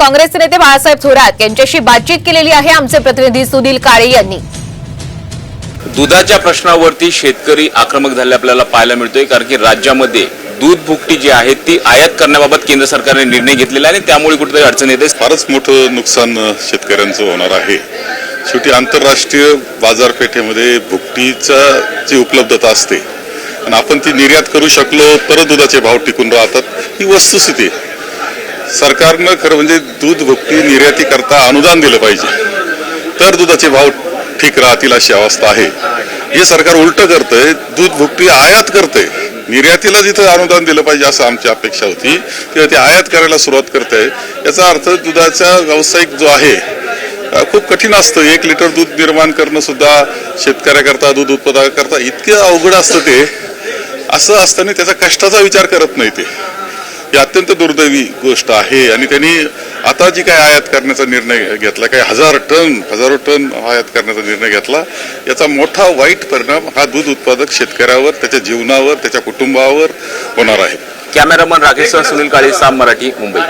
काँग्रेसचे नेते बाळासाहेब थोरात यांच्याशी बातचीत केलेली आहे आमचे प्रतिनिधी सुनील काळे यांनी. दुधाच्या प्रश्नावरती शेतकरी आक्रमक झाले आपल्याला पाहायला मिळतोय कारण की राज्यामध्ये दूध भुकटी जी आहे ती आयात करण्याबाबत केंद्र सरकारने निर्णय घेतलेला आहे आणि त्यामुळे कुठेतरी अडचण येते फारच मोठं नुकसान शेतकऱ्यांचं होणार आहे. शेवटी आंतरराष्ट्रीय बाजारपेठेमध्ये भुकटीचा जी उपलब्धता असते आणि आपण ती निर्यात करू शकलो तर दुधाचे भाव टिकून राहतात ही वस्तुस्थिती आहे. सरकारनं खरं म्हणजे दूध भुकटी निर्याती करता अनुदान दिलं पाहिजे. तर दुधाचे भाव ठीक राहतील अशी अवस्था आहे. हे सरकार उलट करतंय दूध भुकटी आयात करतंय. निर्यातीला जिथं अनुदान दिलं पाहिजे असं आमची अपेक्षा होती किंवा ते आयात करायला सुरुवात करते याचा अर्थ दुधाचा व्यावसायिक जो आहे खूप कठीण असतं. एक लिटर दूध निर्माण करणं सुद्धा शेतकऱ्याकरता दूध उत्पादकाकरता इतकं अवघड असतं ते असं असताना त्याचा कष्टाचा विचार करत नाही ते. ही अत्यंत दुर्दैवी गोष्ट आहे आणि त्यांनी आता जी काय आयात करण्याचा निर्णय घेतला काही हजार टन हजारो टन आयात करण्याचा निर्णय घेतला याचा मोठा वाईट परिणाम हा दूध उत्पादक शेतकऱ्यावर त्याच्या जीवनावर त्याच्या कुटुंबावर होणार आहे. कॅमेरामन राकेश सुनील काळे साम मराठी मुंबई.